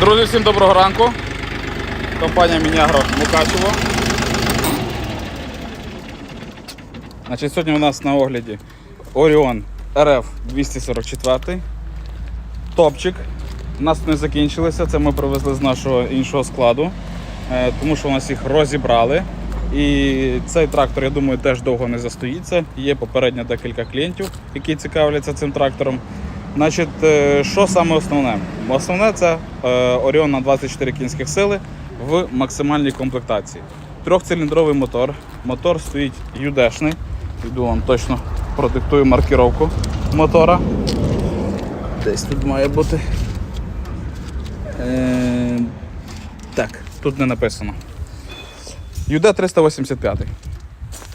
Друзі, всім доброго ранку. Компанія Мінягро Мукачево. Значить, сьогодні у нас на огляді Orion RF 244. Топчик. У нас не закінчилися, це ми привезли з нашого іншого складу, е, тому що у нас їх розібрали. І цей трактор, я думаю, теж довго не застоїться. Є попередньо декілька клієнтів, які цікавляться цим трактором. Значить, е, що саме основне? Основне це е, Orion на 24 кінських сили в максимальній комплектації. Трьохциліндровий мотор. Мотор стоїть юдешний. Йду вам точно продиктую маркіровку мотора. Десь тут має бути. Е, так, тут не написано. UD 385.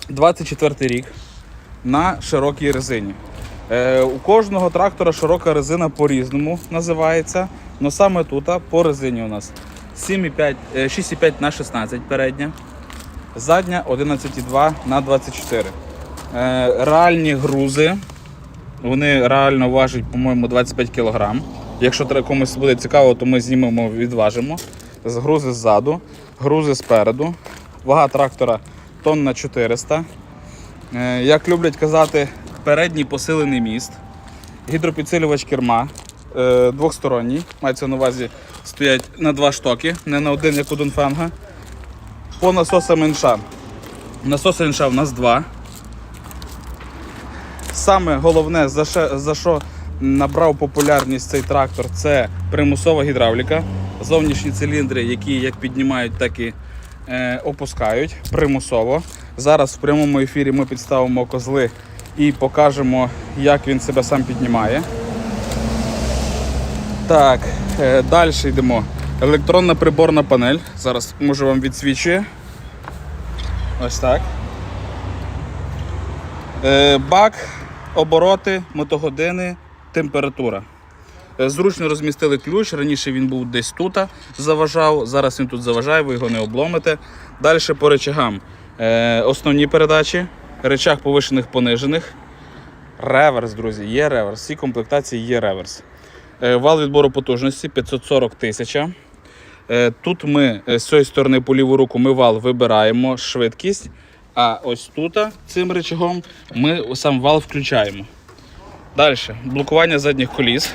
24 рік на широкій резині. Е, у кожного трактора широка резина по-різному називається. але саме тут по резині у нас 7,5, е, 6,5 на 16 передня, задня 11,2 на 24. Е, реальні грузи. Вони реально важать, по-моєму, 25 кг. Якщо комусь буде цікаво, то ми знімемо, відважимо. З грузи ззаду, грузи спереду. Вага трактора тонна 400. Е, Як люблять казати, передній посилений міст, гідропідсилювач керма е, двохсторонній. Мається на увазі стоять на два штоки, не на один, як у Донфенга. По насосам інша. Насоси інша в нас два. Саме головне, за що, за що набрав популярність цей трактор, це примусова гідравліка. Зовнішні циліндри, які як піднімають, так і е, опускають примусово. Зараз в прямому ефірі ми підставимо козли і покажемо, як він себе сам піднімає. Так, е, далі йдемо. Електронна приборна панель. Зараз може вам відсвічує. Ось так. Е, Бак, обороти, мотогодини, температура. Е, Зручно розмістили ключ. Раніше він був десь тут, заважав. Зараз він тут заважає, ви його не обломите. Далі по речагам. Основні передачі, речах повишених понижених. Реверс, друзі, є реверс. Всі комплектації є реверс. Е, Вал відбору потужності 540 тисяча. Е, Тут ми е, з цієї сторони по ліву руку ми вал вибираємо швидкість, а ось тут цим рычагом ми сам вал включаємо. Далі блокування задніх коліс,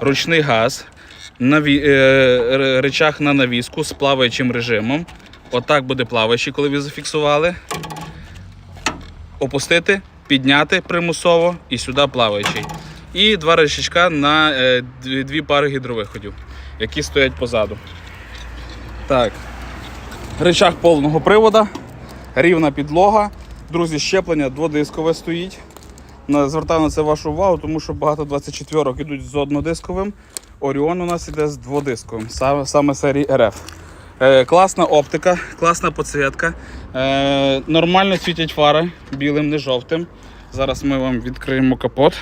ручний газ, наві... р- рычаг на навіску з плаваючим режимом. Отак буде плаваючий, коли ви зафіксували. Опустити, підняти примусово і сюди плаваючий. І два рычажка на е, дві, пари гідровиходів, які стоять позаду. Так. Рычаг повного привода, рівна підлога. Друзі, щеплення дводискове стоїть. Звертаю на це вашу увагу, тому що багато 24 ідуть з однодисковим. Оріон у нас іде з дводисковим, саме, серії RF. Е, класна оптика, класна підсвітка. Е, нормально світять фари білим, не жовтим. Зараз ми вам відкриємо капот.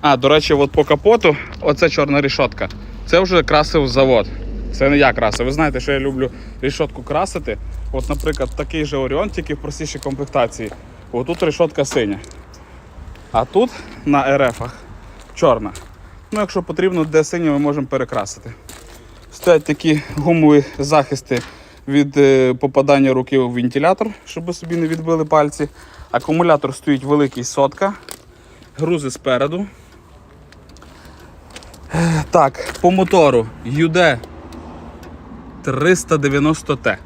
А, до речі, от по капоту оце чорна рішотка. Це вже красив завод. Це не я красив. Ви знаєте, що я люблю рішотку красити. От, наприклад, такий же Оріон, тільки в простішій комплектації. Отут решотка синя. А тут на РФах чорна. Ну, якщо потрібно, де синя, ми можемо перекрасити. Стоять такі гумові захисти від е, попадання руки в вентилятор, щоб собі не відбили пальці. Акумулятор стоїть великий сотка. Грузи спереду. Так, по мотору UD 390T.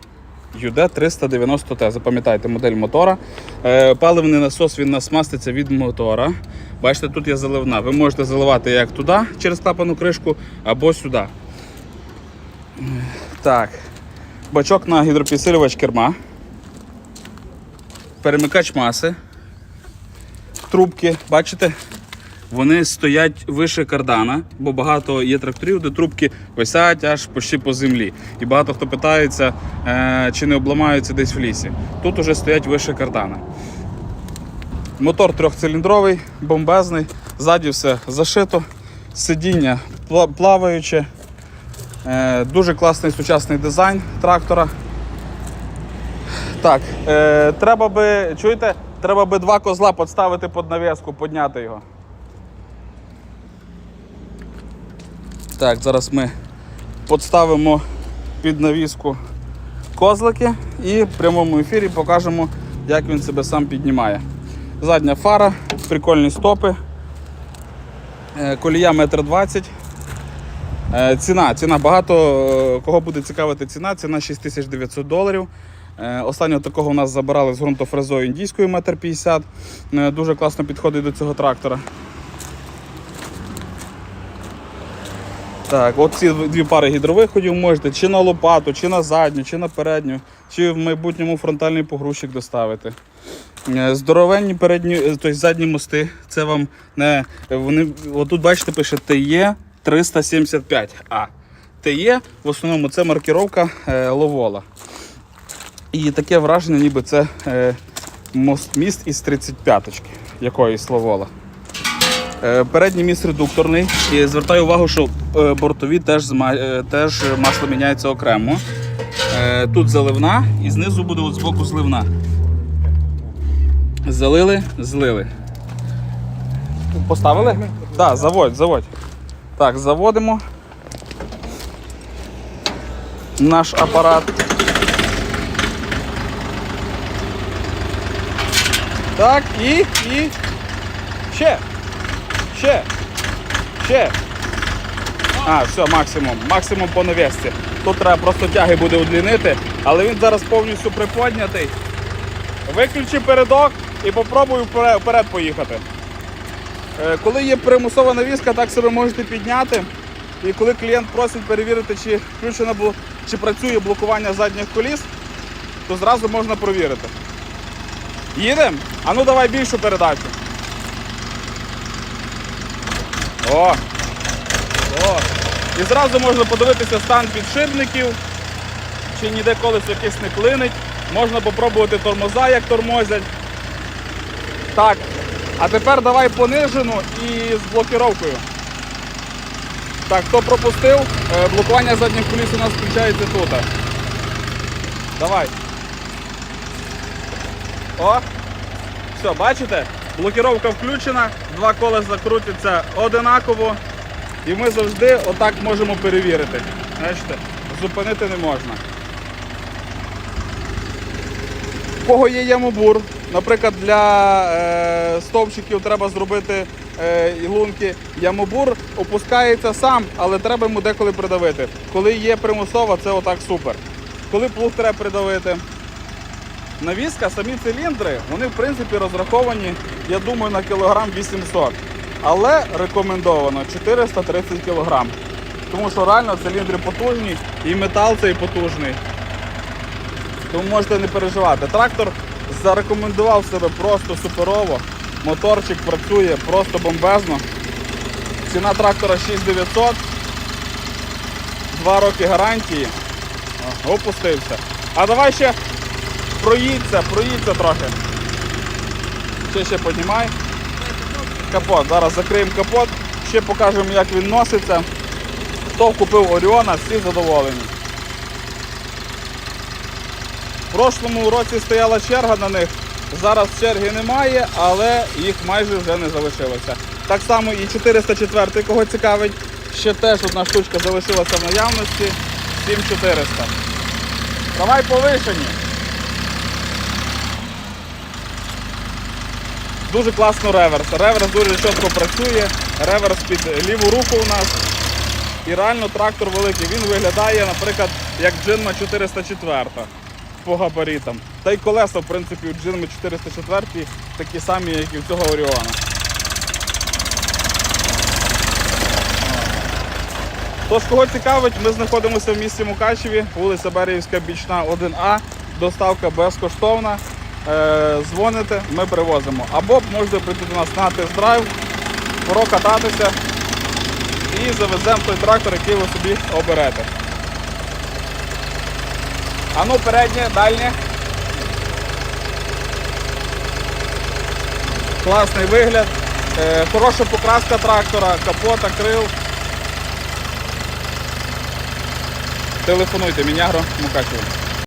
UD 390T, запам'ятайте модель мотора. Е, паливний насос він насмаститься від мотора. Бачите, тут є заливна. Ви можете заливати як туди через клапану кришку, або сюди. Так. Бачок на гідропідсилювач керма. Перемикач маси. Трубки, бачите? Вони стоять вище кардана, бо багато є тракторів, де трубки висять аж почти по землі. І багато хто питається, е, чи не обламаються десь в лісі. Тут уже стоять вище кардана. Мотор трьохциліндровий, бомбезний, ззаді все зашито, сидіння пла- плаваюче. Е, дуже класний сучасний дизайн трактора. Так, е, треба би, чуєте, треба би два козла підставити під нав'язку, підняти його. Так, зараз ми підставимо під навіску козлики і в прямому ефірі покажемо, як він себе сам піднімає. Задня фара, прикольні стопи, е, колія 1,20 м. Е, Ціна, ціна багато е, кого буде цікавити ціна, ціна 6900 доларів. Е, Останнього такого у нас забирали з ґрунтофрезою індійською 1,50 м. Дуже класно підходить до цього трактора. Так, от ці дві пари гідровиходів можете чи на лопату, чи на задню, чи на передню, чи в майбутньому фронтальний погрузчик доставити. Здоровенні передні, тобто задні мости. Це вам не. Вони, отут бачите, пише TE 375 А. TE в основному це маркіровка е, Ловола. І таке враження, ніби це е, мост, міст із 35-ки якоїсь Ловола. Е, Передній міст редукторний. І звертаю увагу, що бортові теж, теж масло міняється окремо. Тут заливна і знизу буде от збоку зливна. Залили, злили. Поставили? Так, да, заводь, заводь. Так, заводимо наш апарат. Так, і, і. Ще. Ще. Ще. А, все, максимум. Максимум по навісці. Тут треба просто тяги буде удлінити, але він зараз повністю приподнятий. Виключи передок і попробуй вперед, вперед поїхати. Е, Коли є примусова навіска, так себе можете підняти. І коли клієнт просить перевірити, чи включено бу- чи працює блокування задніх коліс, то зразу можна провірити. Їдемо? А ну давай більшу передачу. О! О! І зразу можна подивитися стан підшипників, чи ніде колесо якесь не клинить. Можна попробувати тормоза, як тормозять. Так. А тепер давай понижену і з блокіровкою. Так, хто пропустив, е, блокування задніх коліс у нас включається тут. Давай. О! Все, бачите? Блокіровка включена, два колеса крутяться одинаково. І ми завжди отак можемо перевірити. Бачите, зупинити не можна. У кого є ямобур, наприклад, для е, стовпчиків треба зробити е, лунки. Ямобур опускається сам, але треба йому деколи придавити. Коли є примусова, це отак супер. Коли плуг треба придавити. Навіска, самі циліндри, вони в принципі розраховані, я думаю, на кілограм 800. Але рекомендовано 430 кілограм. Тому що реально циліндри потужні і метал цей потужний. Тому можете не переживати. Трактор зарекомендував себе просто суперово. Моторчик працює просто бомбезно. Ціна трактора 6900. Два роки гарантії. Опустився. А давай ще проїдься, проїдься трохи. Ще ще піднімай. Капот. Зараз закриємо капот, ще покажемо, як він носиться. Хто купив Оріона, всі задоволені. В прошлому році стояла черга на них. Зараз черги немає, але їх майже вже не залишилося. Так само і 404, кого цікавить, ще теж одна штучка залишилася в наявності. 7400. Давай повишені. Дуже класно реверс. Реверс дуже чітко працює. Реверс під ліву руку у нас. І реально трактор великий. Він виглядає, наприклад, як Джинма 404 по габаритам. Та й колеса, в принципі, у Джинми 404 такі самі, як і в цього Оріона. Тож, кого цікавить, ми знаходимося в місті Мукачеві, вулиця Беріївська, Бічна, 1А. Доставка безкоштовна. Е, дзвоните, ми привозимо. Або можете прийти до нас на тест-драйв, прокататися і завеземо той трактор, який ви собі оберете. А ну переднє, дальнє. Класний вигляд. Е, хороша покраска трактора, капота, крил. Телефонуйте, Мінягро, Мукачево.